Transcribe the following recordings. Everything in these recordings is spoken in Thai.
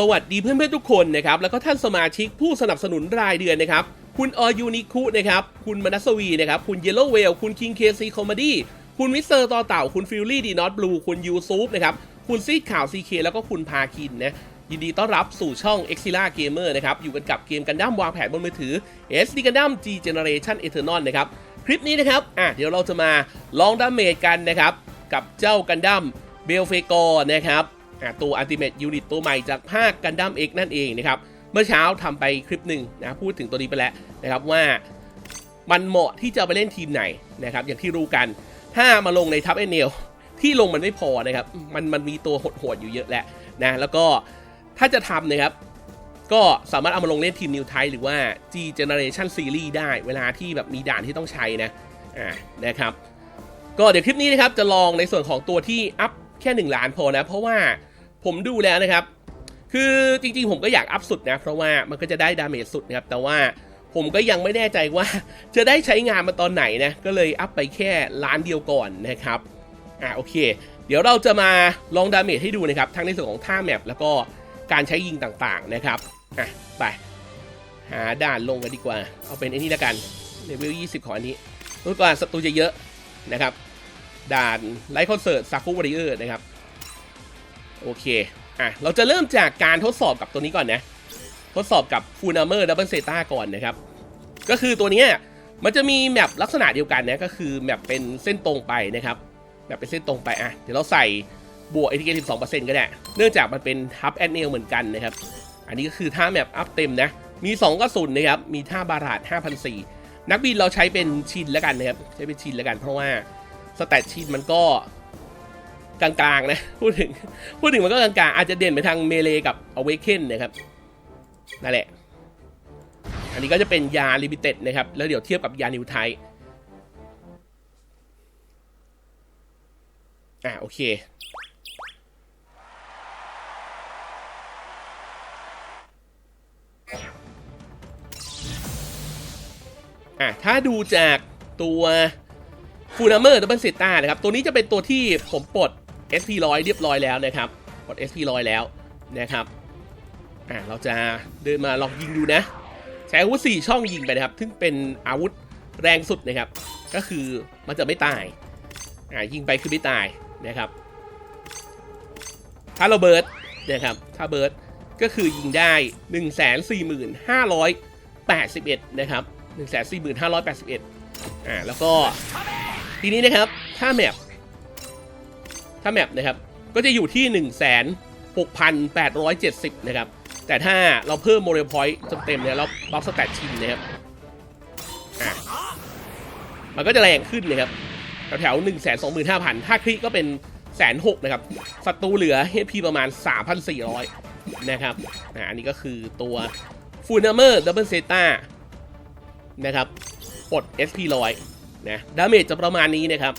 สวัสดีเพื่อนๆทุกคนนะครับแล้วก็ท่านสมาชิกผู้สนับสนุนรายเดือนนะครับ คุณออยูนิคุนะครับคุณมนัสวีนะครับคุณเยลโลเวลคุณคิงเคซีคอมดี้คุณมิสเตอร์ต่อเต่าคุณฟิลลี่ดีนอตบลูคุณยูซูปนะครับคุณซีดข่าวซีเคแล้วก็คุณพาคินนะยินดีต้อนรับสู่ช่อง e x i l a Gamer นะครับอยู่กันกับเกมกันดั้มวางแผนบนมือถือ SD กันดั้ม G Generation Eternal นะครับคลิปนี้นะครับอะเดี๋ยวเราจะมาลองดาเมจกันนะครับกับเจ้ากันดั้มเบลเฟกอร์นะครับ ตัว Ultimate Unit ตัวใหม่จากภาคกันดั้ม X นั่นเองนะครับ เมื่อเช้าทำไปคลิปหนึ่งนะพูดถึงตัวนี้ไปแล้วนะครับว่ามันเหมาะที่จะไปเล่นทีมไหนนะครับอย่างที่รู้กัน ถ้ามาลงในทัพเอเนลที่ลงมันไม่พอนะครับ มันมันมีตัวโหดๆอยู่เยอะแหละนะแล้วก็ถ้าจะทำนะครับ ก็สามารถเอามาลงเล่นทีมนิวไทหรือว่า G Generation Series ได้เวลาที่แบบมีด่านที่ต้องใช้นะอ่านะครับ ก็เดี๋ยวคลิปนี้นะครับจะลองในส่วนของตัวที่อัพ แค่ 1 ล้านพอนะ เพราะว่าผมดูแล้วนะครับ คือจริงๆ ผมก็อยากอัพสุดนะ เพราะว่ามันก็จะได้ดาเมจสุดนะครับ แต่ว่าผมก็ยังไม่แน่ใจว่าจะได้ใช้งานมาตอนไหนนะ ก็เลยอัพไปแค่ล้านเดียวก่อนนะครับ อ่าโอเค เดี๋ยวเราจะมาลองดาเมจให้ดูนะครับ ทั้งในส่วนของท่าแมปแล้วก็การใช้ยิงต่างๆนะครับ อะไป หาด่านลงกันดีกว่า เอาเป็นไอ้นี่ละกันเลเวล20 ของอันนี้รู้ก่อนศัตรูจะเยอะนะครับ ด่านไลท์คอนเสิร์ตซาฟูวอริเออร์นะครับ โอเค อะ เราจะเริ่มจากการทดสอบกับตัวนี้ก่อนนะ ทดสอบกับฟูนาเมอร์ดับเบิลเซต้าก่อนนะครับ ก็คือตัวนี้มันจะมีแมปลักษณะเดียวกันนะก็คือแมปเป็นเส้นตรงไปนะครับแมปเป็นเส้นตรงไปอะเดี๋ยวเราใส่บวก ATK 12%ก็ได้ เนื่องจากมันเป็นทับแอนเนลเหมือนกันนะครับ อันนี้ก็คือท่าแมปอัพเต็มนะ มี2กระสุนนะครับ มีท่าบาราด5,004นักบินเราใช้เป็นชินแล้วกันนะครับ ใช้เป็นชินแล้วกันเพราะว่า สแตทชินมันก็กลางๆนะพูดถึงพูดถึงมันก็กลางๆ อาจจะเด่นไปทางเมเลกับอเวเคนนะครับนั่นแหละ อันนี้ก็จะเป็นยาลิมิเต็ดนะครับ แล้วเดี๋ยวเทียบกับยานิวไทอะโอเค อะถ้าดูจากตัว ฟูนาเมอร์ดับเบิลเซต้านะครับ ตัวนี้จะเป็นตัวที่ผมปลด SP 100 เรียบร้อยแล้วนะครับปลด SP 100 แล้วนะครับอะเราจะเดินมาลองยิงดูนะ ใช้อาวุธ4ช่องยิงไปนะครับ ซึ่งเป็นอาวุธแรงสุดนะครับ ก็คือมันจะไม่ตายอะยิงไปคือไม่ตายนะครับ ถ้าเราเบิร์ดนะครับถ้าเบิร์ดก็คือยิงได้ 1 4 5 8 1 นะครับ 1 4 5 8 1อ่าแล้วก็ ทีนี้นะครับถ้าแมปถ้าแมปนะครับ ก็จะอยู่ที่ 1,6,870 นะครับ แต่ถ้าเราเพิ่มโมเดลพอยต์จนเต็มเนี่ยเราบัฟสแตทชินนะครับมันก็จะแรงขึ้นนะครับแถวๆหนึ่งแสนสองหมื่นห้าพันถ้าคลิกก็เป็นแสนหกนะครับศัตรูเหลือ HP ประมาณ3,400นะครับอ่าอันนี้ก็คือตัวฟูนาเมอร์ดับเบิลเซต้านะครับปลด SP ร้อย นะดาเมจจะประมาณนี้นะครับ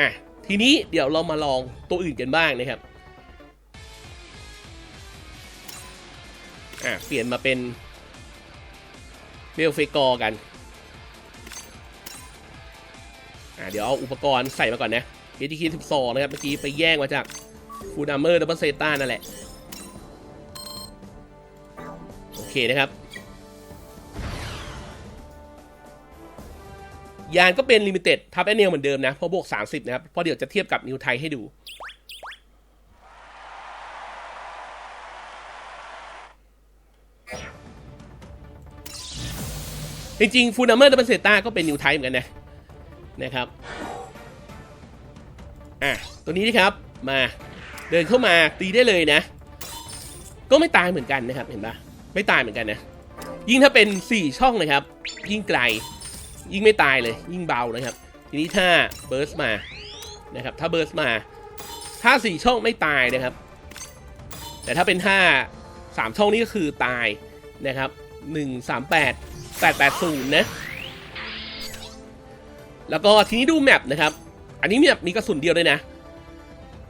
อะทีนี้เดี๋ยวเรามาลองตัวอื่นกันบ้างนะครับอะเปลี่ยนมาเป็นเบลเฟกอร์กันอะเดี๋ยวเอาอุปกรณ์ใส่มาก่อนนะ ATK 12นะครับเมื่อกี้ไปแย่งมาจากฟูนาเมอร์ดับเบิลเซต้านั่นแหละ โอเคนะครับ ยานก็เป็นลิมิเต็ดทับแอนเนลเหมือนเดิมนะ เพราะบวก 30 นะครับ เพราะเดี๋ยวจะเทียบกับนิวไทยให้ดู จริงๆ ฟูนาเมอร์ดับเบิลเซต้าก็เป็นนิวไทยเหมือนกันนะ นะครับ อะ ตัวนี้นะครับ มาเดินเข้ามาตีได้เลยนะ ก็ไม่ตายเหมือนกันนะครับ เห็นปะไม่ตายเหมือนกันนะ ยิ่งถ้าเป็น 4 ช่องนะครับ ยิ่งไกล ยิ่งไม่ตายเลยยิ่งเบานะครับ ทีนี้ถ้าเบิร์สมานะครับ ถ้าเบิร์สมาถ้า4ช่องไม่ตายนะครับ แต่ถ้าเป็นท่า3ช่องนี้ก็คือตายนะครับ1 3 8 8 8 0นะแล้วก็ทีนี้ดูแมปนะครับ อันนี้แมปมีกระสุนเดียวเลยนะ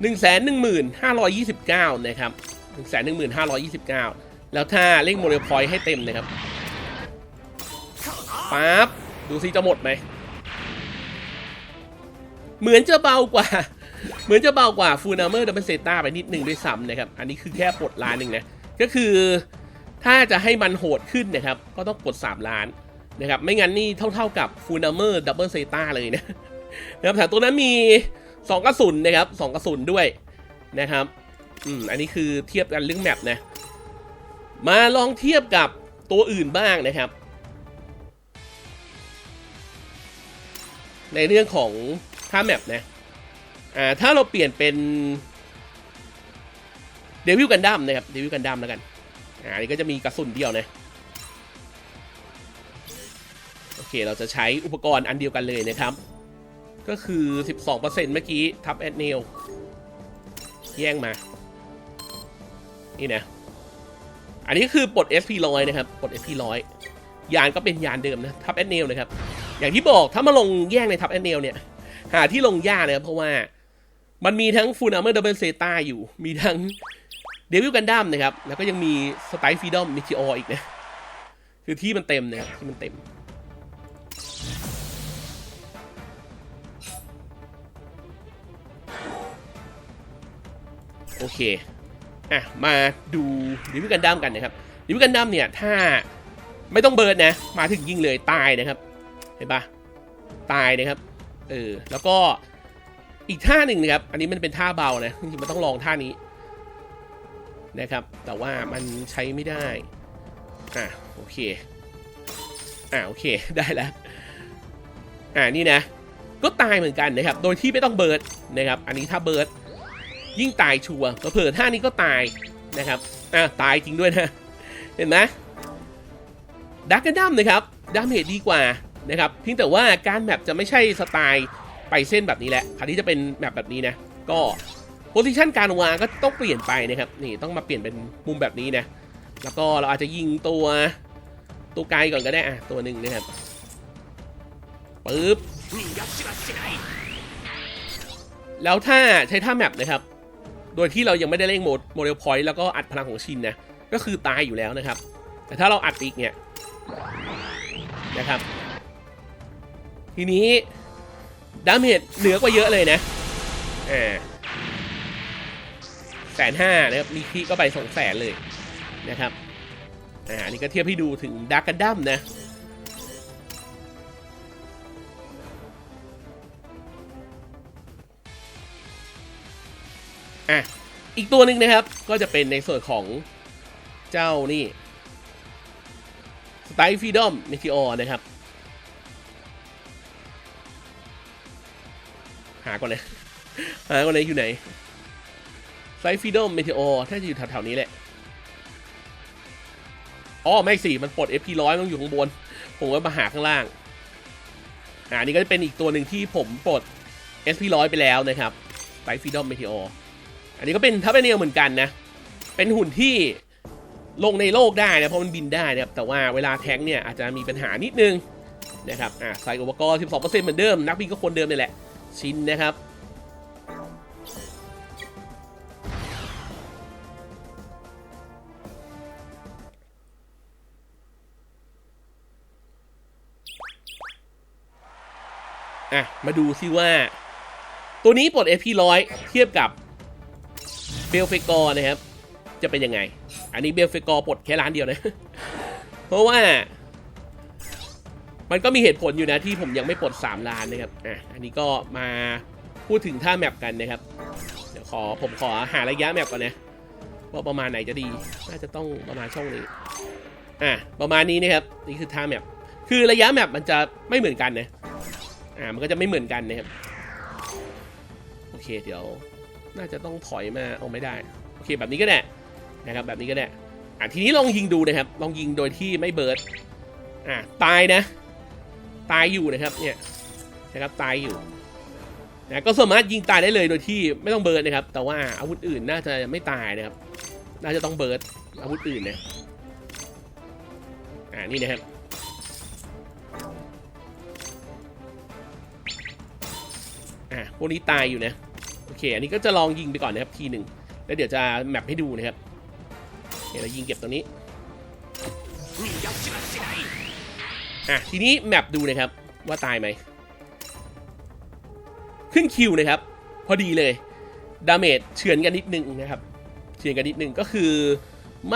1 1 5 2 9นะครับ1 1 5 2 9แล้วถ้าเร่งโมเดลพอยต์ให้เต็มนะครับปั๊บ ดูซิจะหมดไหม เหมือนจะเบากว่า เหมือนจะเบากว่าฟูนาเมอร์ดับเบิลเซต้าไปนิดหนึ่งด้วยซ้ำนะครับ อันนี้คือแค่ปลดล้านหนึ่งนะ ก็คือถ้าจะให้มันโหดขึ้นนะครับ ก็ต้องปลด 3 ล้านนะครับ ไม่งั้นนี่เท่าๆกับฟูนาเมอร์ดับเบิลเซต้าเลยนะนะครับแต่ตัวนั้นมี 2 กระสุนนะครับ2กระสุนด้วยนะครับ อืม อันนี้คือเทียบกันเรื่องแมปนะ มาลองเทียบกับตัวอื่นบ้างนะครับ ในเรื่องของท่าแมปนะอ่าถ้าเราเปลี่ยนเป็นเดวิลกันดั้มนะครับเดวิลกันดั้มแล้วกันอ่านนี้ก็จะมีกระสุนเดียวนะโอเคเราจะใช้อุปกรณ์อันเดียวกันเลยนะครับ ก็คือ 12%เมื่อกี้ทับแอดเนลแย่งมา นี่นะ อันนี้คือปลด SP ร้อยนะครับ ปลด SP ร้อยยานก็เป็นยานเดิมนะ ทับแอดเนลนะครับ อย่างที่บอกถ้ามาลงแย่งในทับแอดเนลเนี่ย หาที่ลงยากนะครับเพราะว่ามันมีทั้งฟูนาเมอร์ดับเบิลเซตาอยู่ มีทั้งเดวิลกันดั้มนะครับ แล้วก็ยังมีสไตล์ฟีดอมมิทิอออีกนะ คือที่มันเต็มนะครับที่มันเต็ม โอเค อะ มาดูดิวิกันดั้มกันนะครับดิวิกันดั้มเนี่ย ถ้าไม่ต้องเบิร์ดนะ มาถึงยิงเลยตายนะครับ เห็นปะตายนะครับ เออ แล้วก็อีกท่าหนึ่งนะครับ อันนี้มันเป็นท่าเบานะจริงๆมันต้องลองท่านี้นะครับ แต่ว่ามันใช้ไม่ได้ อะโอเค อะโอเค ได้แล้ว อ่านี่นะ ก็ตายเหมือนกันนะครับ โดยที่ไม่ต้องเบิร์ดนะครับ อันนี้ถ้าเบิร์ดยิ่งตายชัวร์เผื่อท่านี้ก็ตายนะครับ อะตายจริงด้วยนะ เห็นไหมดักกันดั้มนะครับดาเมจดีกว่า นะครับเพียงแต่ว่าการแมปจะไม่ใช่สไตล์ไปเส้นแบบนี้แหละคราวนี้จะเป็นแมปแบบนี้นะ ก็โพซิชันการวางก็ต้องเปลี่ยนไปนะครับนี่ต้องมาเปลี่ยนเป็นมุมแบบนี้นะแล้วก็เราอาจจะยิงตัวตัวไกลก่อนก็ได้อะตัวหนึ่งนะครับปึ๊บแล้วถ้าใช้ท่าแมปนะครับ โดยที่เรายังไม่ได้เล่งโหมดโมเดลพอยต์แล้วก็อัดพลังของชินนะ ก็คือตายอยู่แล้วนะครับ แต่ถ้าเราอัดอีกเนี่ยนะครับ ทีนี้ดาเมจเหนือกว่าเยอะเลยนะอ่าแสนห้านะครับมีคีก็ไปสองแสนเลยนะครับอ่าอันนี้ก็เทียบให้ดูถึงดักกันดั้มนะอะอีกตัวหนึ่งนะครับก็จะเป็นในส่วนของเจ้านี่สไตล์ฟีดอมเมทิออนะครับ ก่อนเลย หาก่อนเลยอยู่ไหนไซฟีดอมเมทิออถ้าจะอยู่แถวๆนี้แหละอ๋อไม่สิมันปลด FP ร้อยต้องอยู่ข้างบน ผมก็มาหาข้างล่าง อ่านี่ก็จะเป็นอีกตัวหนึ่งที่ผมปลด SP ร้อยไปแล้วนะครับไซฟีดอมเมทิอออันนี้ก็เป็นทัพเปเนียเหมือนกันนะ เป็นหุ่นที่ลงในโลกได้นะเพราะมันบินได้นะครับ แต่ว่าเวลาแทงเนี่ยอาจจะมีปัญหานิดนึงนะครับ อ่าใส่อุปกรณ์12%เหมือนเดิม นักบินก็คนเดิมนี่แหละ ชิ้นนะครับ อะ มาดูซิว่า ตัวนี้ปลด FP ร้อยเทียบกับเบลเฟกอร์นะครับ จะเป็นยังไง อันนี้เบลเฟกอร์ปลดแค่ล้านเดียวนะ เพราะว่า มันก็มีเหตุผลอยู่นะที่ผมยังไม่ปลด 3 ล้านนะครับ อะ อันนี้ก็มาพูดถึงท่าแมปกันนะครับ เดี๋ยวขอผมขอหาระยะแมปก่อนนะว่าประมาณไหนจะดี น่าจะต้องประมาณช่องนี้ อะ ประมาณนี้นะครับ นี่คือท่าแมป คือระยะแมปมันจะไม่เหมือนกันนะ อ่า มันก็จะไม่เหมือนกันนะครับ โอเค เดี๋ยว น่าจะต้องถอยมาเอาไม่ได้ โอเค แบบนี้ก็ได้นะครับ แบบนี้ก็ได้ อะ ทีนี้ลองยิงดูนะครับ ลองยิงโดยที่ไม่เบิร์ดอะ ตายนะ ตายอยู่นะครับเนี่ยนะครับตายอยู่นะก็สามารถยิงตายได้เลยโดยที่ไม่ต้องเบิร์ดนะครับ แต่ว่าอาวุธอื่นน่าจะไม่ตายนะครับ น่าจะต้องเบิร์ดอาวุธอื่นนะอ่านี่นะครับอะพวกนี้ตายอยู่นะโอเค อันนี้ก็จะลองยิงไปก่อนนะครับทีหนึ่งแล้วเดี๋ยวจะแมปให้ดูนะครับเดี๋ยวเรายิงเก็บตรงนี้ อะทีนี้แมปดูนะครับว่าตายไหม ขึ้นคิวนะครับ พอดีเลย ดาเมจเฉือนกันนิดนึงนะครับเฉือนกันนิดนึงก็คือ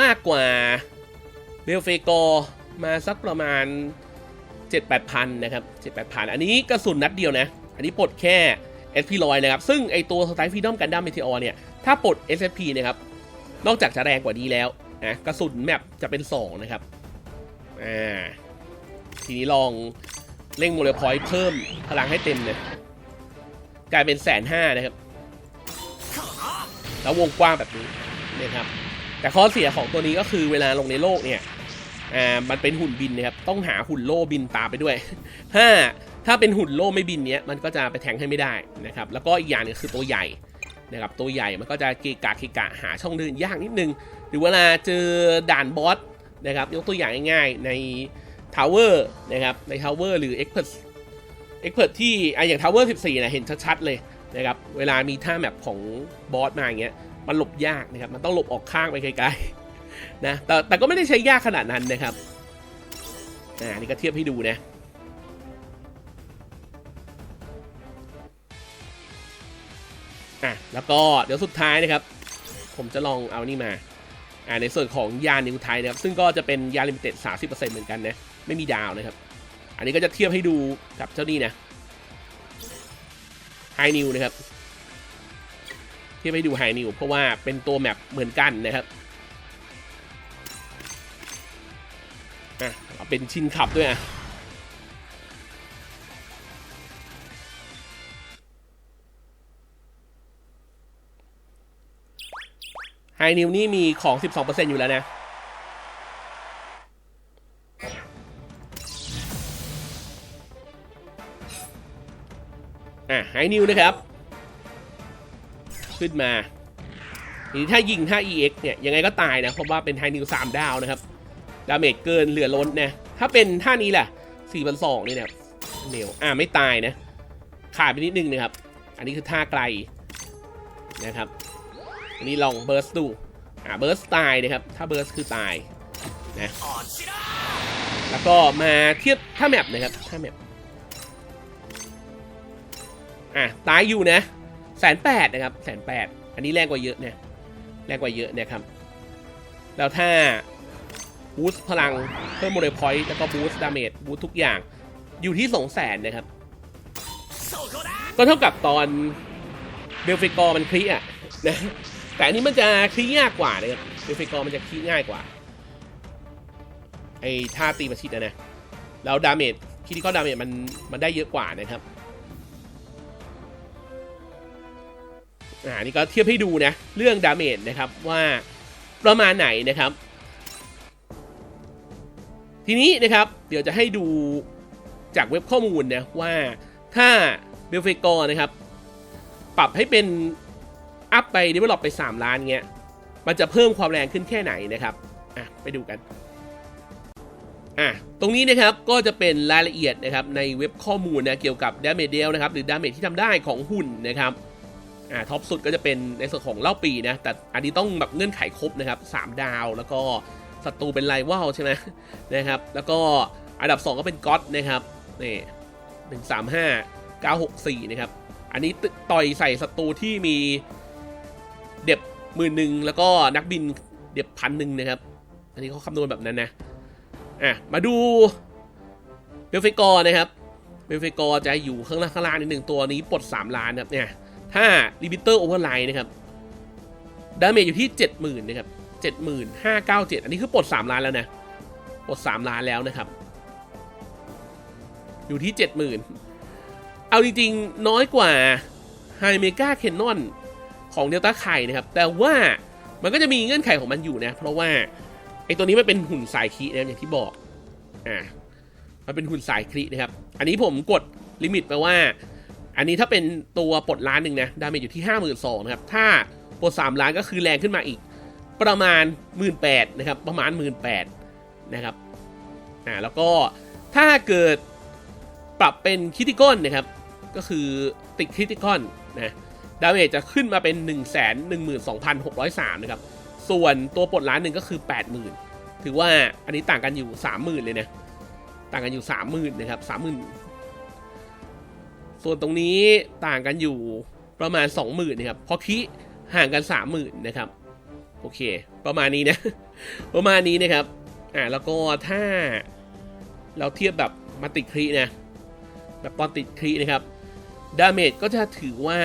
มากกว่าเบลเฟกอมาสักประมาณ 7-8พันนะครับ 7-8พันอันนี้กระสุนนัดเดียวนะ อันนี้ปลดแค่ SP ลอยนะครับ ซึ่งไอตัวสไตล์ฟีดอมกันดั้มเมทีออเนี่ย ถ้าปลด SFP นะครับ นอกจากจะแรงกว่านี้แล้วนะกระสุนแมปจะเป็น 2 นะครับ อ่า ทีนี้ลองเร่งโมเลพอยต์เพิ่มพลังให้เต็มเลยกลายเป็นแสนห้านะครับ แล้ววงกว้างแบบนี้นะครับ แต่ข้อเสียของตัวนี้ก็คือเวลาลงในโลกเนี่ยอ่ามันเป็นหุ่นบินนะครับ ต้องหาหุ่นโล่บินตามไปด้วยถ้าถ้าเป็นหุ่นโล่ไม่บินเนี้ยมันก็จะไปแทงให้ไม่ได้นะครับ แล้วก็อีกอย่างหนึงคือตัวใหญ่นะครับตัวใหญ่มันก็จะเกะกะเกะกะหาช่องเดินยากนิดนึง หรือเวลาเจอด่านบอสนะครับยกตัวอย่างง่ายๆใน ทาวเวอร์นะครับในทาวเวอร์หรือเอ็กเพรสเอ็กเพรสที่ไออย่างทาวเวอร์14นะเห็นชัดๆเลยนะครับเวลามีท่าแมปของบอสมาอย่างเงี้ยมันหลบยากนะครับมันต้องหลบออกข้างไปไกลๆนะแต่แต่ก็ไม่ได้ใช้ยากขนาดนั้นนะครับอ่านี่ก็เทียบให้ดูนะอะแล้วก็เดี๋ยวสุดท้ายนะครับ ผมจะลองเอานี่มาอ่าในส่วนของยานิวไทยนะครับ ซึ่งก็จะเป็นยาลิมิเต็ด30%เหมือนกันนะ ไม่มีดาวนะครับ อันนี้ก็จะเทียบให้ดูกับเจ้านี่นะไฮนิวนะครับ เทียบให้ดูไฮนิวเพราะว่าเป็นตัวแมปเหมือนกันนะครับอะเอาเป็นชินขับด้วยอะไฮนิวนี่มีของ 12%อยู่แล้วนะ ไฮนิวนะครับ ขึ้นมาทีนี้ถ้ายิงถ้า EX เนี่ยยังไงก็ตายนะ เพราะว่าเป็นไฮนิว 3 ดาวนะครับ ดาเมจเกินเหลือล้นนะ ถ้าเป็นท่านี้แหละ4 2 0 0นี่นะครับเนวอ่าไม่ตายนะ ขาดไปนิดนึงนะครับ อันนี้คือท่าไกลนะครับ อันนี้ลองเบิร์สดู อ่าเบิร์สตายนะครับ ถ้าเบิร์สคือตายนะ แล้วก็มาเทียบท่าแมปนะครับท่าแมป อะตายอยู่นะแสนแปดนะครับแสนแปดอันนี้แรงกว่าเยอะเนี่ยแรงกว่าเยอะนะครับ แล้วถ้าบูสต์พลังเพิ่มโมเดลพอยต์แล้วก็บูสต์ดาเมจบูสต์ทุกอย่างอยู่ที่สองแสนนะครับ ก็เท่ากับตอนเบลฟิกอร์มันคลีอะนะแต่อันนี้มันจะคลียากกว่านะครับเบลฟิกอร์มันจะคลีง่ายกว่าไอ้ท่าตีประชิดนะนะแล้วดาเมจคิดที่ก็ดาเมจมันมันได้เยอะกว่านะครับ อ่านี่ก็เทียบให้ดูนะ เรื่องดาเมจนะครับว่าประมาณไหนนะครับ ทีนี้นะครับเดี๋ยวจะให้ดูจากเว็บข้อมูลนะว่าถ้าเบลเฟกอร์นะครับ ปรับให้เป็นอัพไป develop ไป 3 ล้านเงี้ย มันจะเพิ่มความแรงขึ้นแค่ไหนนะครับ อะ ไปดูกัน อะ ตรงนี้นะครับก็จะเป็นรายละเอียดนะครับในเว็บข้อมูลนะเกี่ยวกับดาเมจเดลนะครับหรือดาเมจที่ทำได้ของหุ่นนะครับ อ่าท็อปสุดก็จะเป็นในส่วนของเล่าปีนะ แต่อันนี้ต้องแบบเงื่อนไขครบนะครับ 3 ดาวแล้วก็ศัตรูเป็นไลวาลใช่ไหมนะครับ แล้วก็อันดับ 2 ก็เป็นก็อตนะครับนี่หนึ่งสามห้าเก้าหกสี่นะครับ อันนี้ต่อยใส่ศัตรูที่มีเด็บหมื่นหนึ่งแล้วก็นักบินเด็บพันหนึ่งนะครับ อันนี้เขาคำนวณแบบนั้นนะอะมาดูเบลเฟกอร์นะครับเบลเฟกอร์จะอยู่ข้างล่างข้างล่างนิดหนึ่งตัวนี้ปลด 3 ล้านครับเนี่ย ถ้าลิมิเตอร์โอเวอร์ไลน์นะครับดาเมจอยู่ที่ 70,000นะครับ7597 อันนี้คือปลด 3 ล้านแล้วนะ ปลด 3 ล้านแล้วนะครับ อยู่ที่ 70,000 เอาจริงๆ น้อยกว่าไฮเมกาเคนนอนของเดลต้าไข่นะครับ แต่ว่ามันก็จะมีเงื่อนไขของมันอยู่นะ เพราะว่าไอตัวนี้มันเป็นหุ่นสายคีนะอย่างที่บอก อ่า มันเป็นหุ่นสายคลินะครับ อันนี้ผมกดลิมิตไปว่า อันนี้ถ้าเป็นตัวปลดล้านหนึ่งนะ ดาเมจอยู่ที่ 5 2 0 0 0นะครับ ถ้าปลด3ล้านก็คือแรงขึ้นมาอีก ประมาณ 1 8ื่นนะครับ ประมาณ 1 8ื่นนะครับ อ่า แล้วก็ถ้าเกิดปรับเป็นคิติกอนนะครับ ก็คือติดคิติกอนนะ ดาเมจจะขึ้นมาเป็น 1 1 2 6 0 3นะครับ ส่วนตัวปลดล้านหนึ่งก็คือ 80,000 ถือว่าอันนี้ต่างกันอยู่ 30,000 เลยนะ ต่างกันอยู่ 30,000นะครับ30,000 ส่วนตรงนี้ต่างกันอยู่ประมาณ 20,000นะครับเพราะคิห่างกัน 30,000นะครับโอเค ประมาณนี้นะ ประมาณนี้นะครับอ่าแล้วก็ถ้าเราเทียบแบบมาติดครีนะแบบตอนติดครีนะครับดาเมจก็จะถือว่า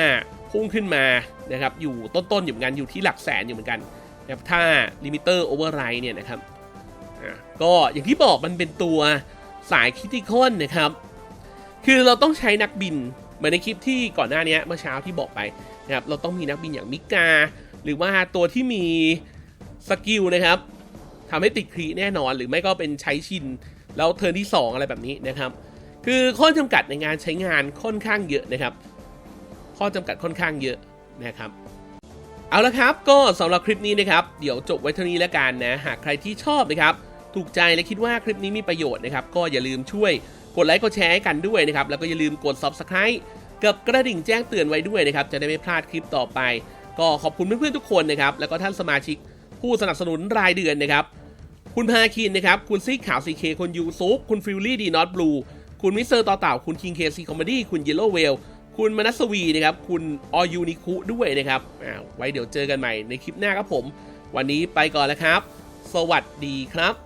พุ่งขึ้นมานะครับอยู่ต้นๆอยู่เหมือนกันอยู่ที่หลักแสนอยู่เหมือนกันนะครับถ้าลิมิเตอร์โอเวอร์ไรเนี่ยนะครับอ่าก็อย่างที่บอกมันเป็นตัวสายคิติคอนนะครับ คือเราต้องใช้นักบิน เหมือนในคลิปที่ก่อนหน้านี้เมื่อเช้าที่บอกไปนะครับเราต้องมีนักบินอย่างมิกา หรือว่าตัวที่มีสกิลนะครับทำให้ติดครีแน่นอน หรือไม่ก็เป็นใช้ชินแล้วเทิร์นที่ 2 อะไรแบบนี้นะครับ คือข้อจำกัดในงานใช้งานค่อนข้างเยอะนะครับ ข้อจำกัดค่อนข้างเยอะนะครับ เอาละครับก็สำหรับคลิปนี้นะครับ เดี๋ยวจบไว้เท่านี้แล้วกันนะ หากใครที่ชอบนะครับ ถูกใจและคิดว่าคลิปนี้มีประโยชน์นะครับ ก็อย่าลืมช่วยกดไลค์กดแชร์ให้กันด้วยนะครับ แล้วก็อย่าลืมกด subscribe กับกระดิ่งแจ้งเตือนไว้ด้วยนะครับ จะได้ไม่พลาดคลิปต่อไป ก็ขอบคุณเพื่อนๆทุกคนนะครับ แล้วก็ท่านสมาชิกผู้สนับสนุนรายเดือนนะครับ คุณพาคินนะครับ คุณซีขาวซีเคคุณยูซุปคุณฟิลลี่ดีนอตบลู คุณมิสเตอร์ต่อเต่า คุณคิงเคซีคอมเมดี้ คุณเยลโลเวล คุณมนัสวีนะครับ คุณออยูนิคุด้วยนะครับอ่าไว้เดี๋ยวเจอกันใหม่ในคลิปหน้าครับผม วันนี้ไปก่อนแล้วครับ สวัสดีครับ